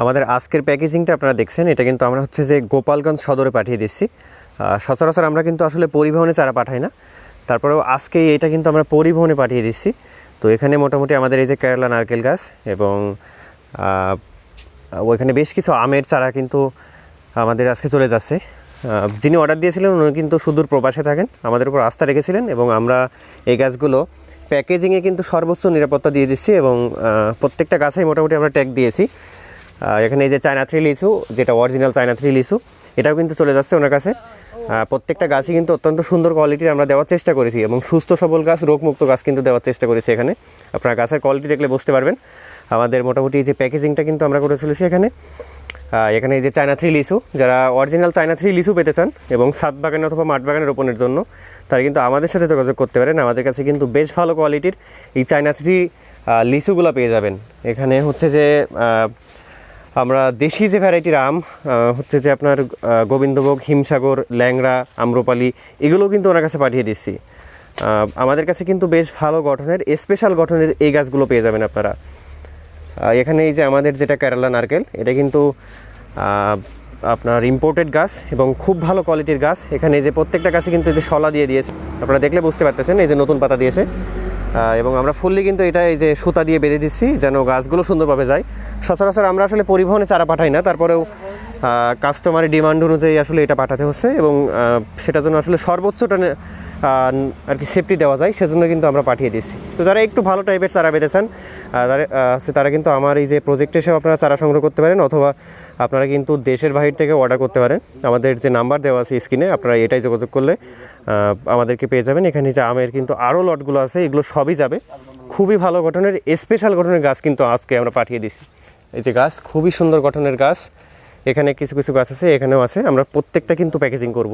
আমাদের আজকের প্যাকেজিংটা আপনারা দেখছেন, এটা কিন্তু আমরা হচ্ছে যে গোপালগঞ্জ সদরে পাঠিয়ে দিচ্ছি। সচরাচর আমরা কিন্তু আসলে পরিবহনে চারা পাঠাই না। তারপরেও আজকে এটা কিন্তু আমরা পরিবহনে পাঠিয়ে দিচ্ছি। তো এখানে মোটামুটি আমাদের এই যে কেরালা নারকেল গাছ এবং ওইখানে বেশ কিছু আমের চারা কিন্তু আমাদের আজকে চলে যাচ্ছে। যিনি অর্ডার দিয়েছিলেন, উনি কিন্তু সুদূর প্রবাসে থাকেন। আমাদের উপর আস্থা রেখেছিলেন এবং আমরা এই গাছগুলো প্যাকেজিংয়ে কিন্তু সর্বোচ্চ নিরাপত্তা দিয়ে দিচ্ছি এবং প্রত্যেকটা গাছেই মোটামুটি আমরা ট্যাগ দিয়েছি। এখানে এই যে চায়না থ্রি লিচু, যেটা অরিজিনাল চায়না থ্রি লিচু, এটাও কিন্তু চলে যাচ্ছে ওনার কাছে। প্রত্যেকটা গাছই কিন্তু অত্যন্ত সুন্দর কোয়ালিটির আমরা দেওয়ার চেষ্টা করেছি এবং সুস্থ সবল গাছ, রোগমুক্ত গাছ কিন্তু দেওয়ার চেষ্টা করেছি এখানে। আপনারা গাছের কোয়ালিটি দেখলে বুঝতে পারবেন। আমাদের মোটামুটি যে প্যাকেজিংটা কিন্তু আমরা করে চলেছি এখানে। এখানে এই যে চায়না থ্রি লিচু, যারা অরিজিনাল চায়না থ্রি লিচু পেতে চান এবং সাত বাগান অথবা মাঠ বাগানে রোপণের জন্য, তারা কিন্তু আমাদের সাথে যোগাযোগ করতে পারেন। আমাদের কাছে কিন্তু বেশ ভালো কোয়ালিটির এই চায়না থ্রি লিচুগুলো পেয়ে যাবেন। এখানে হচ্ছে যে আমরা দেশি যে ভ্যারাইটির আম হচ্ছে যে আপনার গোবিন্দভোগ, হিমসাগর, ল্যাংড়া, আম্রপালি এগুলোও কিন্তু ওনার কাছে পাঠিয়ে দিচ্ছি। আমাদের কাছে কিন্তু বেশ ভালো গঠনের স্পেশাল গঠনের এই গাছগুলো পেয়ে যাবেন আপনারা। এখানে এই যে আমাদের যেটা কেরালা নারকেল, এটা কিন্তু আপনার ইম্পোর্টেড গাছ এবং খুব ভালো কোয়ালিটির গাছ। এখানে যে প্রত্যেকটা গাছে কিন্তু যে শলা দিয়ে দিয়েছে। আপনারা দেখলে বুঝতে পারতেছেন, এই যে নতুন পাতা দিয়েছে। এবং আমরা ফুললি কিন্তু এটা এই যে সুতা দিয়ে বেঁধে দিচ্ছি, যেন গাছগুলো সুন্দরভাবে যায়। সচরাচর আমরা আসলে পরিবহনে চারা পাঠাই না, তারপরেও কাস্টমারের ডিমান্ড অনুযায়ী আসলে এটা পাঠাতে হচ্ছে এবং সেটার জন্য আসলে সর্বোচ্চটা আর কি সেফটি দেওয়া যায়, সেজন্য কিন্তু আমরা পাঠিয়ে দিচ্ছি তো যারা একটু ভালো টাইপের চারা পেতে চান তারা কিন্তু আমার এই যে প্রজেক্টে এসেও আপনারা চারা সংগ্রহ করতে পারেন, অথবা আপনারা কিন্তু দেশের বাহির থেকে অর্ডার করতে পারেন। আমাদের যে নাম্বার দেওয়া আছে স্ক্রিনে আপনারা এটাই যোগাযোগ করলে আমাদেরকে পেয়ে যাবেন। এখানে যে আমের কিন্তু আরও লটগুলো আছে, এগুলো সবই যাবে। খুবই ভালো গঠনের স্পেশাল গঠনের গাছ কিন্তু আজকে আমরা পাঠিয়ে দিছি এই যে গাছ, খুবই সুন্দর গঠনের গাছ। এখানে কিছু কিছু গাছ আছে, এখানেও আছে। আমরা প্রত্যেকটা কিন্তু প্যাকেজিং করব।